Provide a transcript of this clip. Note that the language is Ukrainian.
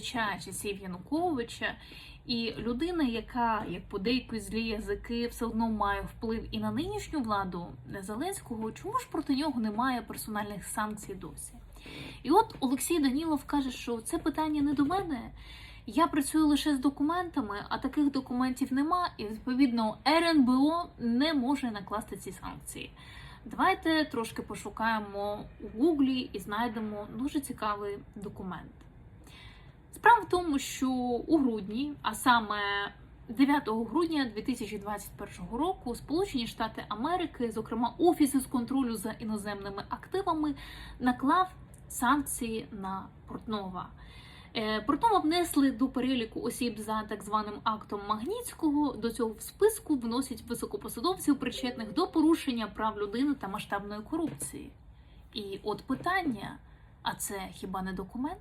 часів Януковича, і людина, яка, як подейкують злі язики, все одно має вплив і на нинішню владу Зеленського, чому ж проти нього немає персональних санкцій досі? І от Олексій Данілов каже, що це питання не до мене. Я працюю лише з документами, а таких документів нема, і відповідно РНБО не може накласти ці санкції. Давайте трошки пошукаємо у Гуглі і знайдемо дуже цікавий документ. Тому, що у грудні, а саме 9 грудня 2021 року, Сполучені Штати Америки, зокрема Офіс із контролю за іноземними активами, наклав санкції на Портнова. Е, Портнова внесли до переліку осіб за так званим актом Магнітського. До цього в списку вносять високопосадовців, причетних до порушення прав людини та масштабної корупції. І от питання: а це хіба не документ?